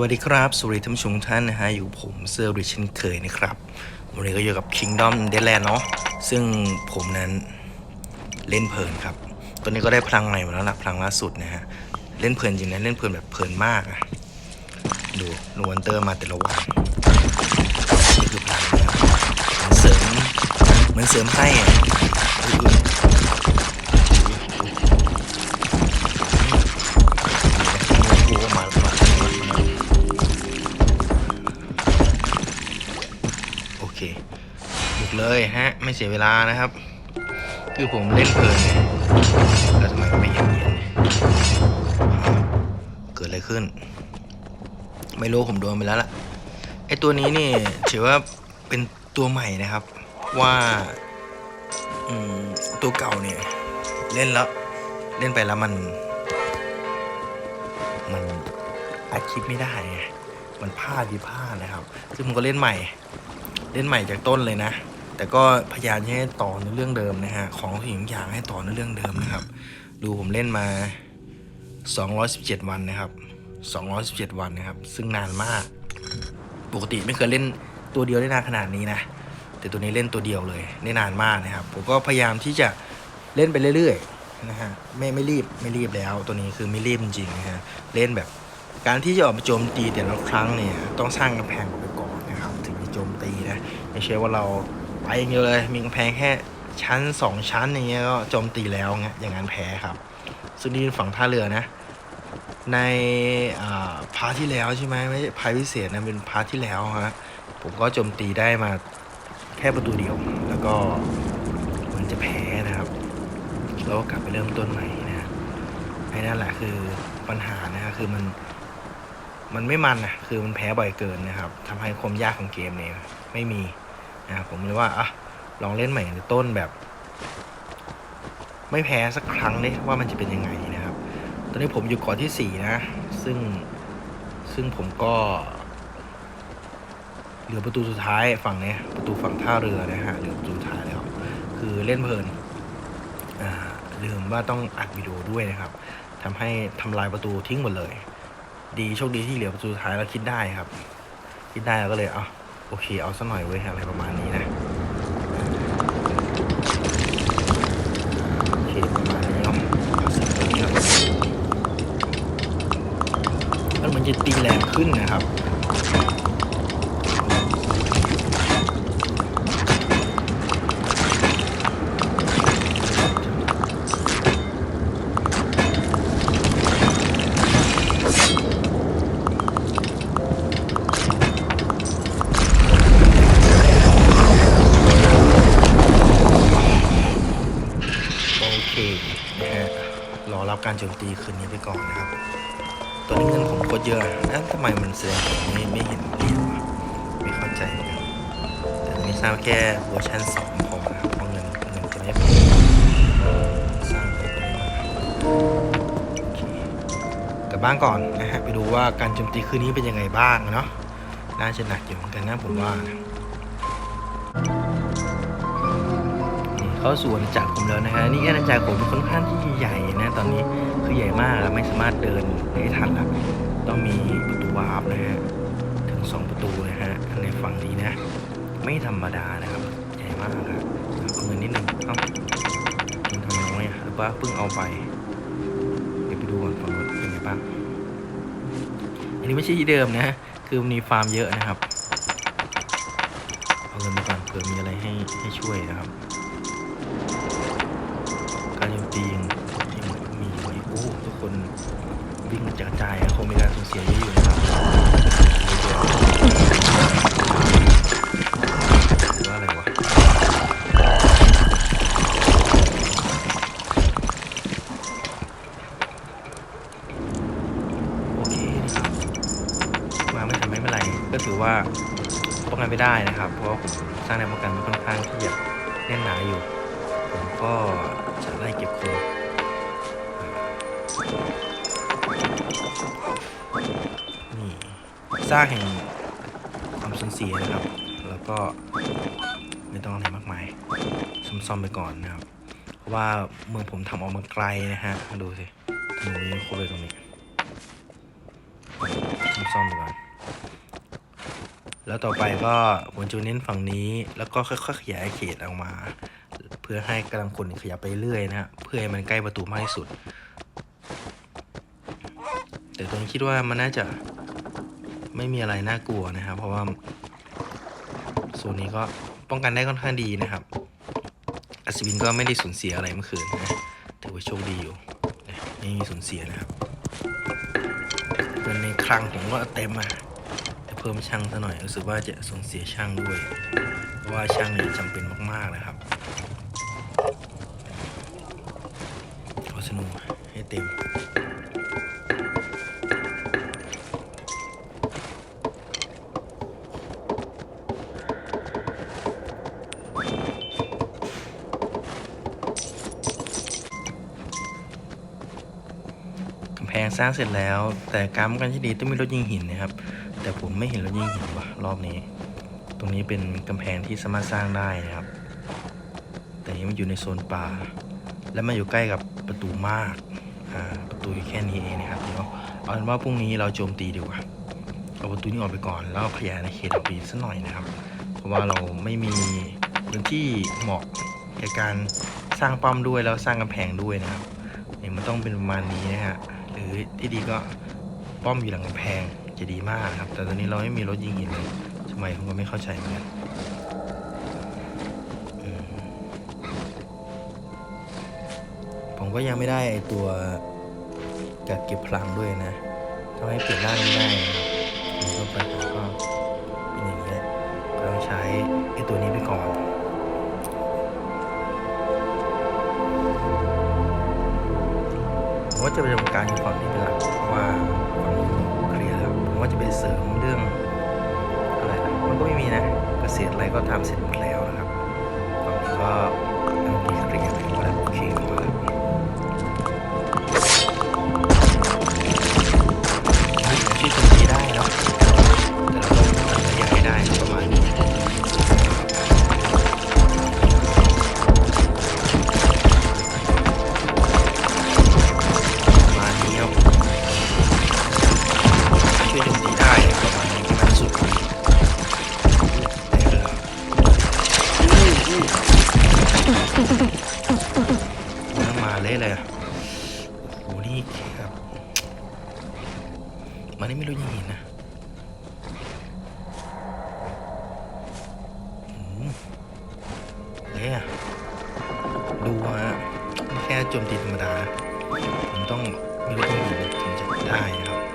วัสดีครับ สวัสดีท่านผู้ชมทุกท่านนะฮะ อยู่ผมเซอร์ริชเช่นเคยนะครับ วันนี้ก็อยู่กับ Kingdom Deadland เนาะ ซึ่งผมนั้นเล่นเพลินครับ ตอนนี้ก็ได้พลังใหม่มาแล้วนะพลังล่าสุดนะฮะ เล่นเพลินจริงนะ เล่นเพลินแบบเพลินมากอะดูนวันเตอร์มาแต่ละวันนี่คือพลังนะครับมันเสริม เหมือนเสริมให้อะ บุกเลยฮะ ไม่เสียเวลานะครับ คือผมเล่นเพลินแล้วทำไมไม่เย็นเย็นเนี่ยอ้าวเกิดอะไรขึ้น ไม่รู้ผมโดนไปแล้วล่ะไอตัวนี้นี่ถือว่าเป็นตัวใหม่นะครับ ว่าตัวเก่าเนี่ยเล่นแล้วเล่นไปแล้วมัน มันอัดคลิปไม่ได้ไงมันพลาดดีพลาดนะครับ ซึ่งผมก็เล่นใหม่ เล่นใหม่จากต้นเลยนะ แต่ก็พยายามให้ต่อในเรื่องเดิมนะฮะ ของทุกสิ่งอย่างให้ต่อในเรื่องเดิมนะครับ ดูผมเล่นมา 217 วันนะครับ 217 วันนะครับ ซึ่งนานมาก ปกติไม่เคยเล่นตัวเดียวได้นานขนาดนี้นะ แต่ตัวนี้เล่นตัวเดียวเลยได้นานมากนะครับ ผมก็พยายามที่จะเล่นไปเรื่อยๆนะฮะ ไม่ไม่รีบไม่รีบแล้ว ตัวนี้คือไม่รีบจริงๆนะฮะ เล่นแบบการที่จะออกมาโจมตีแต่ละครั้งเนี่ยต้องสร้างกำแพงไปก่อนนะครับ ถึงจะโจมตีนะ ไม่ใช่ว่าเราไปอย่างเดียวเลย มีกำแพงแค่ชั้นสองชั้นอย่างเงี้ยก็โจมตีแล้วเงี้ยอย่างนั้นแพ้ครับ ซึ่งนี่ฝั่งท่าเรือนะ ในพาร์ทที่แล้วใช่ไหมไม่ใช่พาร์ทพิเศษนะเป็นพาร์ทที่แล้วฮะผมก็โจมตีได้มาแค่ประตูเดียว แล้วก็มันจะแพ้นะครับแล้วก็กลับไปเริ่มต้นใหม่นะไอ้นั่นแหละคือปัญหานะคือมันมันไม่มันนะคือมันแพ้บ่อยเกินนะครับทำให้ความยากของเกมเนี่ยไม่มี นะครับผมเลยว่าอะลองเล่นใหม่ในต้นแบบ ไม่แพ้สักครั้งดิว่ามันจะเป็นยังไงนะครับ ตอนนี้ผมอยู่เก่อนที่สี่นะ ซึ่งซึ่งผมก็เหลือประตูสุดท้ายฝั่งเนี้ยประตูฝั่งท่าเรือนะฮะเหลือประตูสุดท้ายแล้ว คือเล่นเพลินลืมว่าต้องอัดวิดีโอด้วยนะครับทำให้ทำลายประตูทิ้งหมดเลย ดีโชคดีที่เหลือประตูสุดท้ายแล้วคิดได้ครับ คิดได้แล้วก็เลยเอา โอเคเอาสักหน่อยเว้ยอะไรประมาณนี้นะโอเคประมาณนี้เนาะมันเหมือนจะตีแรงขึ้นนะครับ การโจมตีคืนนี้ไปก่อนนะครับ ตอนนี้เงินผมโคตรเยอะแล้วทำไมมันแสดงผลไม่ไม่เห็นเรียญวะไม่เข้าใจเหมือนกันแต่ตอนนี้สร้างแค่เวอร์ชันสองพอนะครับเพราะเงินเงินจะไม่พอสร้างไปได้กลับบ้านก่อนนะฮะไปดูว่าการโจมตีคืนนี้เป็นยังไงบ้างเนาะน่าจะหนักอยู่เหมือนกันนะผมว่า เข้าสู่อาณาจักรผมแล้วนะฮะนี่อาณาจักรผมค่อนข้างที่ใหญ่นะตอนนี้คือใหญ่มากแล้วไม่สามารถเดินได้ทันละต้องมีประตูวาร์ปนะฮะถึงสองประตูนะฮะในฝั่งนี้นะ ไม่ธรรมดานะครับใหญ่มากครับเอาเงินนิดนึงเอ้าเงินทำน้อยหรือว่าเพิ่งเอาไปเดี๋ยวไปดูก่อนฝั่งนู้นเป็นไงบ้างอันนี้ไม่ใช่ที่เดิมนะ คือมีฟาร์มเยอะนะครับเอาเงินไปก่อนเผื่อมีอะไรให้ให้ช่วยนะครับ คนวิ่งกระจายคงมีการสูญเสียเยอะอยู่นะครับหรือว่าอะไรวะโอเคนะครับมาไม่ทำไม่เป็นไรก็ถือว่าป้องกันไม่ได้นะครับ เพราะผมสร้างแนวป้องกันมันค่อนข้างที่จะแน่นหนาอยู่ ผมก็ ร้างแห่งความสูญเสียนะครับ แล้วก็ไม่ต้องอะไรมากมายซ่อมๆไปก่อนนะครับ เพราะว่าเมืองผมทำออกมาไกลนะฮะ ดูสิถนนนี้โคตรเลยตรงนี้ซ่อมๆไปก่อน แล้วต่อไปก็ผมจะเน้นฝั่งนี้ แล้วก็ค่อยๆขยายเขตออกมา เพื่อให้กำลังคนขยับไปเรื่อยนะฮะ เพื่อให้มันใกล้ประตูมากที่สุด แต่ตรงนี้คิดว่ามันน่าจะ ไม่มีอะไรน่ากลัวนะครับ เพราะว่าโซนนี้ก็ป้องกันได้ค่อนข้างดีนะครับอัศวินก็ไม่ได้สูญเสียอะไรเมื่อคืนนะถือว่าโชคดีอยู่ไม่มีสูญเสียนะครับเงินในคลังผมก็เต็มอะจะเพิ่มช่างซะหน่อยรู้สึกว่าจะสูญเสียช่างด้วยเพราะว่าช่างเนี่ยจำเป็นมากๆนะครับเอาสนุกให้เต็ม สร้างเสร็จแล้ว แต่การป้องกันที่ดีต้องมีรถยิงหินนะครับ แต่ผมไม่เห็นรถยิงหินว่ะรอบนี้ ตรงนี้เป็นกำแพงที่สามารถสร้างได้นะครับ แต่นี้มันอยู่ในโซนป่า และมันอยู่ใกล้กับประตูมากอ่าประตูแค่นี้เองนะครับเดี๋ยวเอาเป็นว่าพรุ่งนี้เราโจมตีดีกว่าเอาประตูนี้ออกไปก่อนแล้วขยายในเขตออกไปสักหน่อยนะครับ เพราะว่าเราไม่มีพื้นที่เหมาะแก่การสร้างป้อมด้วยแล้วสร้างกำแพงด้วยนะครับเนี่ยมันต้องเป็นประมาณนี้นะฮะ รือที่ดีก็ป้อมอยู่หลังกำแพงจะดีมากครับ แต่ตอนนี้เราไม่มีรถยิงหินเลยทำไมผมก็ไม่เข้าใจเหมือนกันผมก็ยังไม่ได้ไอตัวกัดเก็บพลังด้วยนะทำให้เปลี่ยนร่างไม่ได้ ผมว่าจะไปทำการอยู่ฝั่งนี้เป็นหลักเพราะว่าฝั่งนี้เคลียร์แล้วผมว่าจะไปเสริมเรื่องอะไรนะมันก็ไม่มีนะ เกษตรอะไรก็ทำเสร็จหมดแล้วนะครับฝั่งนี้ก็ อะดูว่าไม่แค่โจมตีธรรมดาผมต้องมีรถยิงหินถึงจะได้นะครับ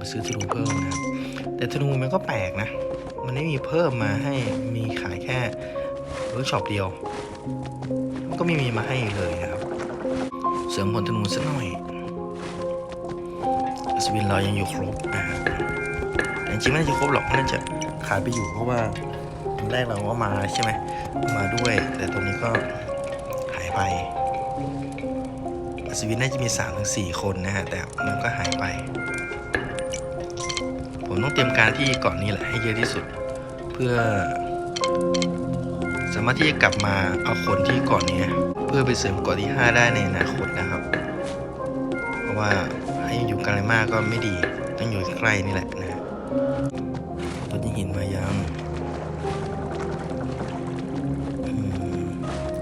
ไปซื้อธนูเพิ่มนะครับ แต่ธนูมันก็แปลกนะ มันไม่มีเพิ่มมาให้มีขายแค่เวิร์กช็อปเดียว มันก็ไม่มีมาให้เลยนะครับ เสริมผลธนูสักหน่อยอัศวินเรายังอยู่ครบนะครับแต่จริงๆไม่น่าจะครบหรอกน่าจะขาดไปอยู่เพราะว่าตอนแรกเราก็มาใช่ไหมมาด้วย แต่ตอนนี้ก็หายไปอัศวินน่าจะมี3าถึงสคนนะฮะแต่มันก็หายไป ต้องเตรียมการที่เกาะนนี้แหละให้เยอะที่สุด เพื่อ สามารถที่จะกลับมาเอาคนที่เกาะนนี้เพื่อไปเสริมเกาะที่ 5 ได้ในอนาคตนะครับ เพราะว่าให้อยู่ไกลมากก็ไม่ดีต้องอยู่ใกล้นี่แหละนะรถยิงหินมายัง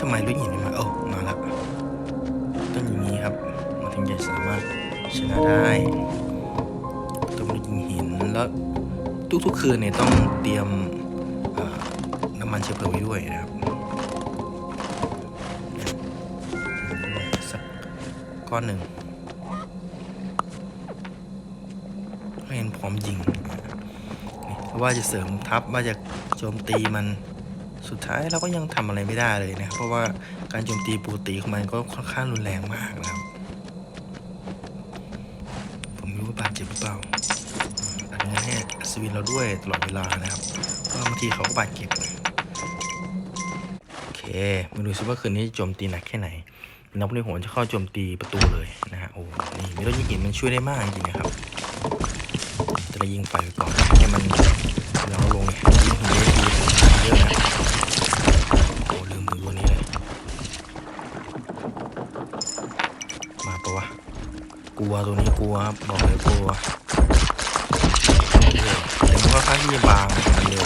ทำไมรถยิงหินไม่มาโอ้ามาแล้วต้องอย่างนี้ครับมันถึงจะสามารถชนะได้ แล้วทุกๆคืนเนี่ยต้องเตรียมน้ำมันเชื้อเพลิงไว้ด้วยนะครับสักก้อนหนึ่งให้เห็นพร้อมยิงว่าจะเสริมทัพว่าจะโจมตีมันสุดท้ายเราก็ยังทำอะไรไม่ได้เลยนะครับเพราะว่าการโจมตีปกติของมันก็ค่อนข้างรุนแรงมากนะครับ ผมไม่รู้ว่าบาดเจ็บหรือเปล่า อันนี้ให้อัศ วินเราด้วยตลอดเวลานะครับเพราะบางทีเขาก็บาดเจ็บโอเคมาดูซิว่าคืนนี้โจมตีหนักแค่ไหนนักบริโหารจะเข้าโจมตีประตูเลยนะฮะโอ้นี่มีรถยิงหินมันช่วยได้มากจริงนะครับจะได้ยิงไฟไปก่อนให้มันเราลงยิงหินได้ดีเยอะนะโอ้ลืมดูตัวนี้เลยมาปะวะกลัวตัวนี้กลัวบบอกเลยกลัวเรื่อยๆแต่มันก็ ค่อนข้างที่จะบางมันเร็ว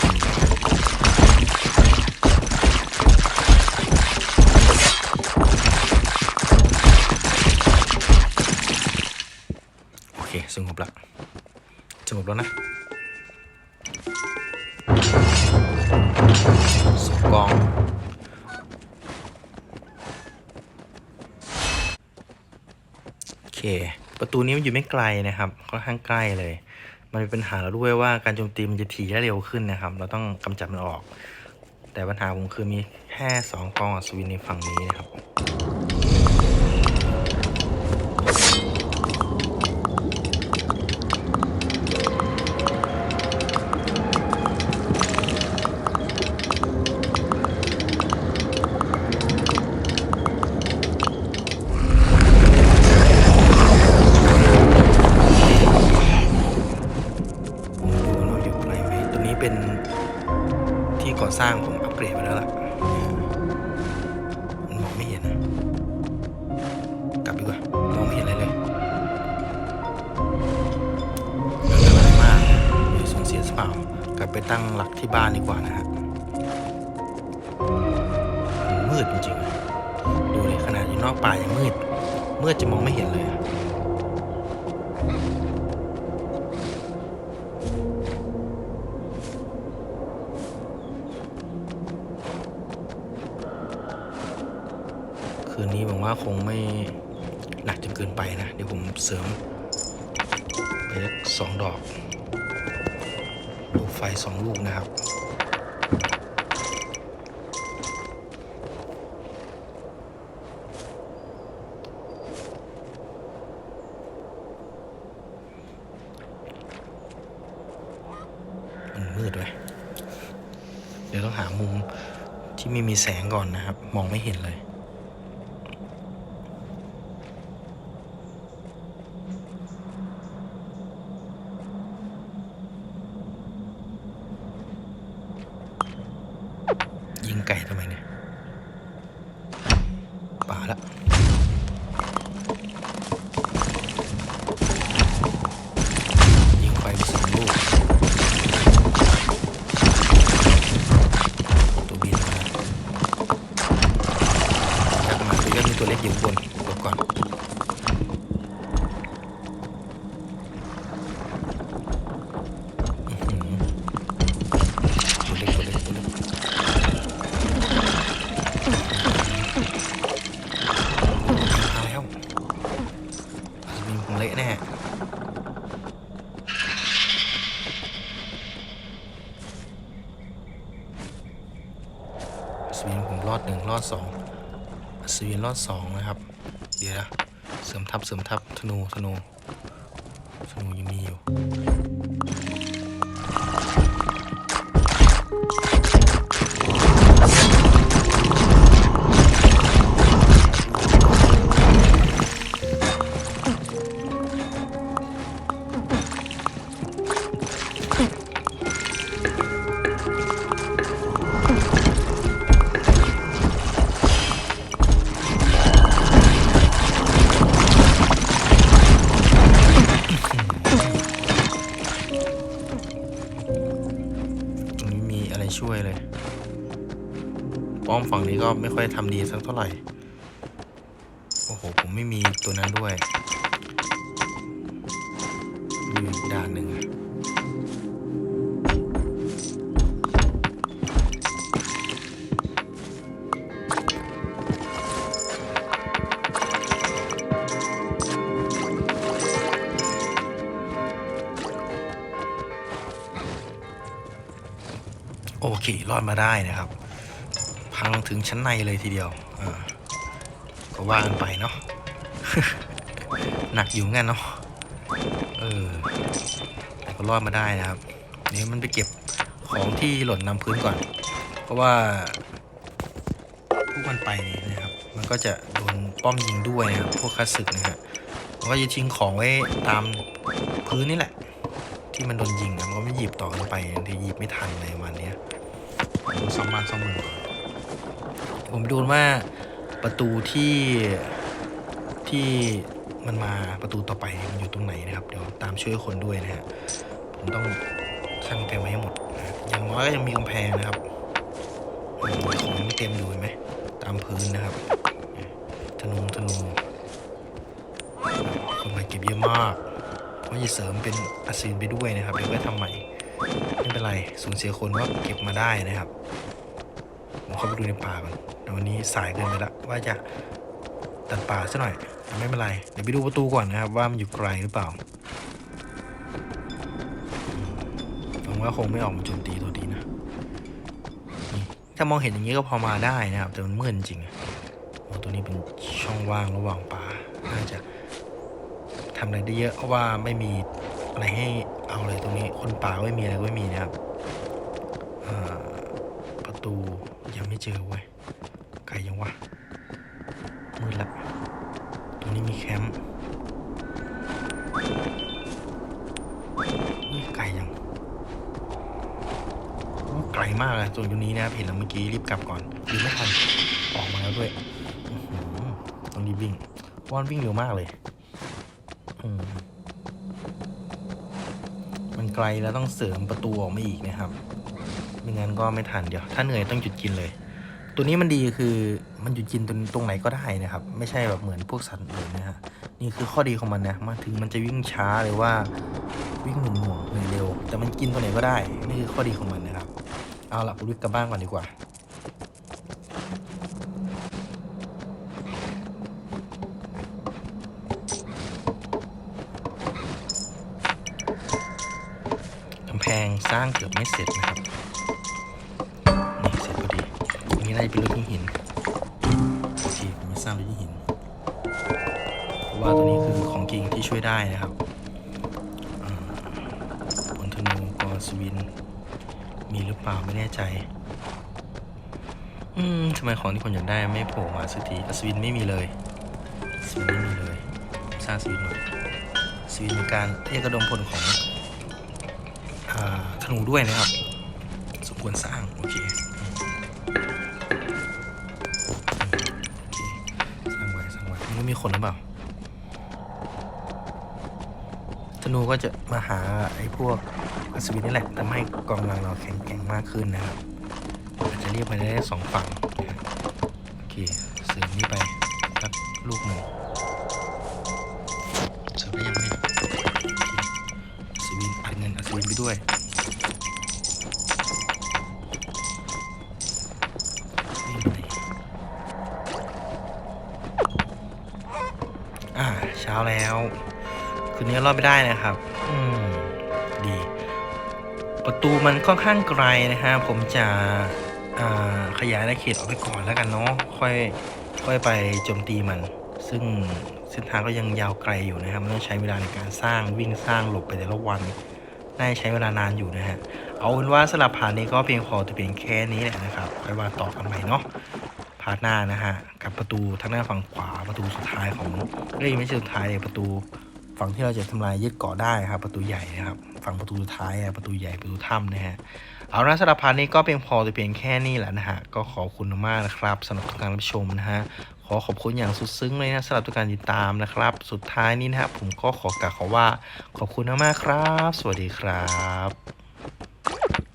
โอเคสงบละสงบแล้วนะสองกองโอเค ประตูนี้มันอยู่ไม่ไกลนะครับค่อนข้างใกล้เลย มันมีปัญหาเราด้วยว่าการโจมตีมันจะถี่และเร็วขึ้นนะครับ เราต้องกำจัดมันออก แต่ปัญหาผมคือมีแค่สองกองอัศวินในฝั่งนี้นะครับ สร้างผมอัปเกรดไปแล้วล่ะมันมองไม่เห็นนะกลับดีกว่ามองไม่เห็นอะไรเลยมันอะไรมากไม่สูญเสียสเปล่ากลับไปตั้งหลักที่บ้าน คืนนี้ผมว่าคงไม่หนักจนเกินไปนะ เดี๋ยวผมเสริมไปสักสองดอกลูกไฟสองลูกนะครับมืดเลยเดี๋ยวต้องหามุมที่ไม่มีแสงก่อนนะครับ มองไม่เห็นเลย รอดสองนะครับ เดี๋ยวนะเสริมทัพเสริมทัพธนูธนู ฝั่งนี้ก็ไม่ค่อยทำดีสักเท่าไหร่ โอ้โห ผมไม่มีตัวนั้นด้วยมีด่านหนึ่งโอเค รอดมาได้นะครับ ถึงชั้นในเลยทีเดียวก็ว่ากันไปเนาะหนักอยู่เหมือนเนาะเออแต่ก็รอดมาได้นะครับเดี๋ยวมันไปเก็บของที่หล่นนำพื้นก่อน เพราะว่าวกมันไปนี่นะครับ มันก็จะโดนป้อมยิงด้วยนะครับพวกคัสสึกนะฮะมันก็จะทิ้งของไว้ตามพื้นนี่แหละ ที่มันโดนยิงนะมันก็ไม่หยิบต่อกันไปบางทีหยิบไม่ทันอะไรประมาณเนี้ซอมบ้านซอมเมืองก่อน ผมดูว่าประตูที่ที่มันมาประตูต่อไปมันอยู่ตรงไหนนะครับ เดี๋ยวตามช่วยคนด้วยนะฮะผมต้องสร้างกำแพงไว้ให้หมดนะอย่างน้อยก็ยังมีกำแพงนะครับของไม่เต็มอยู่เห็นไหมตามพื้นนะครับธนูธนูคนมาเก็บเยอะมากเพราะจะเสริมเป็นอาซีนไปด้วยนะครับเดี๋ยวก็ทำใหม่ไม่เป็นไรสูญเสียคนก็เก็บมาได้นะครับผมเข้าไปดูในป่าก่อน แต่วันนี้สายเกินไปละว่าจะตัดป่าซะหน่อยแต่ไม่เป็นไร เดี๋ยวไปดูประตูก่อนนะครับ ว่ามันอยู่ไกลหรือเปล่าอืมหวังว่าคงไม่ออกมาโจมตีตัวดีนะถ้ามองเห็นอย่างนี้ก็พอมาได้นะครับ แต่มันมืดจริงโอ้ตัวนี้เป็นช่องว่างระหว่างป่าน่าจะทำอะไรได้เยอะเพราะว่าไม่มีอะไรให้เอาเลยตรงนี้คนป่าก็ไม่มีอะไรก็ไม่มีนะครับประตูยังไม่เจอเว้ย ไกลยังวะมืดละตรงนี้มีแคมป์นี่ไกลยังไกลมากเลยส่วนตรงนี้นะครับเห็นแล้วเมื่อกี้รีบกลับก่อนรีบไม่ทันออกมาแล้วด้วยต้องรีบวิ่งเพราะมันวิ่งเร็วมากเลยมมันไกลแล้วต้องเสริมประตูออกมาอีกนะครับไม่งั้นก็ไม่ทันเดี๋ยว ถ้าเหนื่อยต้องหยุดกินเลย ตัวนี้มันดีคือมันหยุดกินตรงตรงไหนก็ได้นะครับ ไม่ใช่แบบเหมือนพวกสัตว์อื่นนะฮะนี่คือข้อดีของมันนะมาถึงมันจะวิ่งช้าหรือว่าวิ่งหน่วงหน่วงเหนื่อยเร็ว แต่มันกินตัวไหนก็ได้ นี่คือข้อดีของมันนะครับเอาละผมรีบกลับบ้านก่อนดีกว่ากำแพงสร้างเกือบไม่เสร็จนะครับ เป็นรถที่หินโอเคผมจะสร้างรถที่หินเพราะว่าตัวนี้คือของจริงที่ช่วยได้นะครับอ่าบนธนูกอสวิน มีหรือเปล่าไม่แน่ใจ อืมทำไมของที่คนอยากได้ไม่โผล่มาสักทีอัศวินไม่มีเลยอัศวินไม่มีเลยสร้างสวินหน่อยสวินมีการเรียกกระดมพลของอ่าธนูด้วยนะครับ สมควรสร้าง โอเค คนหรือเปล่าธนูก็จะมาหาไอ้พวกอัศวินนี่แหละทำให้กองกำลังเราแข็งแกร่งมากขึ้นนะครับอาจจะเรียกมาได้สองฝั่งโอเคเสริมนี่ไปสักลูกหนึ่งเสริมได้ยังเนี่ยโอเคอัศวินอัดเงินอัศวินไปด้วย นนี้รอดไม่ได้นะครับ อืม ดี ประตูมันค่อนข้างไกลนะฮะ ผมจะอ่าขยายอาณาเขตออกไปก่อนแล้วกันเนาะ ค่อย ค่อยไปโจมตีมัน ซึ่งเส้นทางก็ยังยาวไกลอยู่นะครับมันต้องใช้เวลาในการสร้างวิ่งสร้างหลบไปแต่ละวัน น่าจะใช้เวลานานอยู่นะฮะ เอาเป็นว่าสำหรับพาร์ทนี้ก็เพียงพอแต่เพียงแค่นี้แหละนะครับไว้ว่าต่อกันใหม่เนาะพาร์ทหน้านะฮะ กับประตูทางหน้าฝั่งขวาประตูสุดท้ายของเอ้ยไม่ใช่สุดท้ายเลยประตู ฝั่งที่เราจะทำลายยึดเกาะได้ครับ ประตูใหญ่นะครับฝั่งประตูสุดท้ายประตูใหญ่ประตูถ้ำนะฮะเอาละสำหรับพาร์ทนี้ก็เพียงพอแต่เพียงแค่นี้แหละนะฮะก็ขอบคุณมากนะครับสำหรับทุกการรับชมนะฮะขอขอบคุณอย่างสุดซึ้งเลยนะสำหรับทุกการติดตามนะครับ สุดท้ายนี้นะฮะผมก็ขอกล่าวคำว่าขอบคุณมากๆครับ สวัสดีครับ